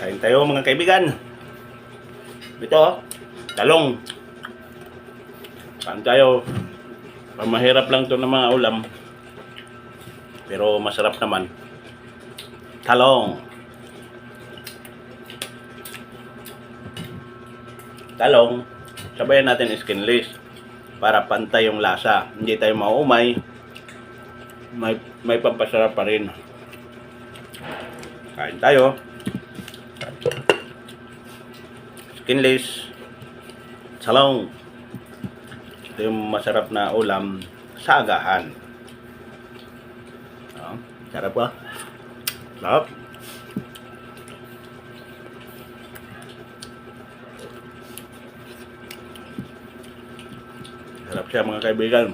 Kain tayo mga kaibigan. Ito, talong. Kain tayo. Mahirap lang to ng mga ulam. Pero masarap naman. Talong. Talong. Sabayan natin skinless para pantay yung lasa. Hindi tayo maumay. May, may pampasarap pa rin. Kain tayo. Skinless. Talong. Ito yung masarap na ulam sa agahan. Oh, sarap ba? Sarap. Sarap siya mga kaibigan.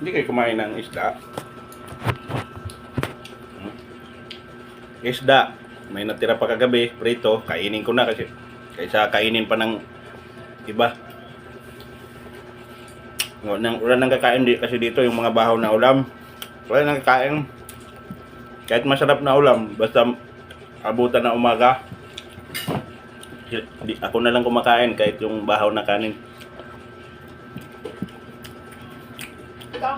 Hindi kayo kumain ng isda. Isda. May natira pa kagabi, prito. Kainin ko na kasi. Kaysa kainin pa ng iba. Wala nang, wala nang kakain di, kasi dito yung mga bahaw na ulam. Wala nang kakain. Kahit masarap na ulam, basta abutan na umaga, di, ako na lang kumakain kahit yung bahaw na kanin. Ito.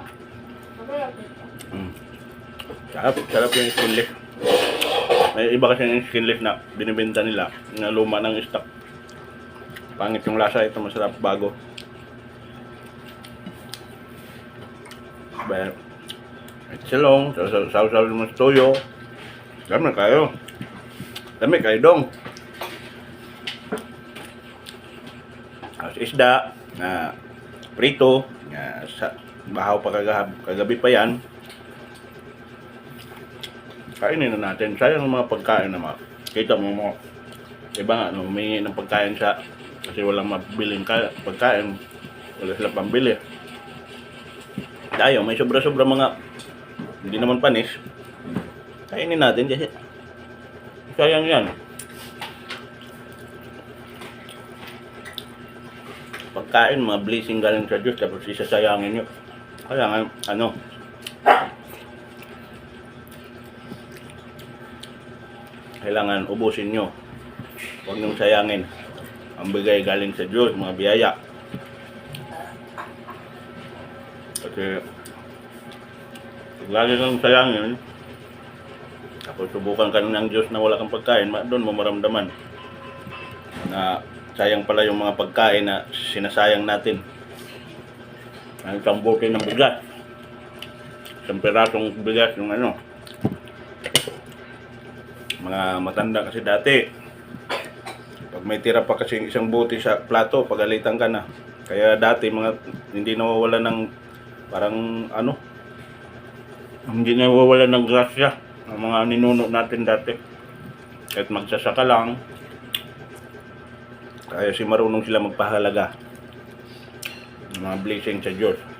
Mm. Sarap, sarap yung skinless. May iba kasi yung skinless na binibenta nila na luma ng stock. Pangit yung lasa, ito masarap bago. But, it's long, saw-saw mo sa toyo. Dami kayo. Dami kayo dong. Tapos isda, na prito, na sa bahaw pa kagab, kagabi pa yan. Kainin na natin. Sayang ang mga pagkain na mga, kita mo mo, iba nga, no, humingi ng pagkain siya kasi walang mabiling ka, pagkain. Wala sila pambili. Tayo, may sobra-sobra mga, hindi naman panis. Kainin natin kasi sayang yan. pagkain, mga blessing galing sa Diyos, tapos isasayangin nyo. Kaya nga, ano, kailangan ubusin nyo. Huwag nyo sayangin. Ang bigay galing sa Diyos, mga biyaya. Kasi, pag lagi kang sayangin, tapos subukan ka ng Diyos na wala kang pagkain, doon mo maramdaman na sayang pala yung mga pagkain na sinasayang natin. Ang isang bote ng bigas. Isang pirasong bigas yung ano. Mga matanda kasi dati. Pag may tira pa kasi isang bote sa plato, pagalitan ka na. Kaya dati mga hindi nawawala ng parang ano hindi nawawala ng grasya ang mga ninuno natin dati. Kahit magsasaka lang, kaya si marunong sila magpahalaga mga blessing sa Diyos.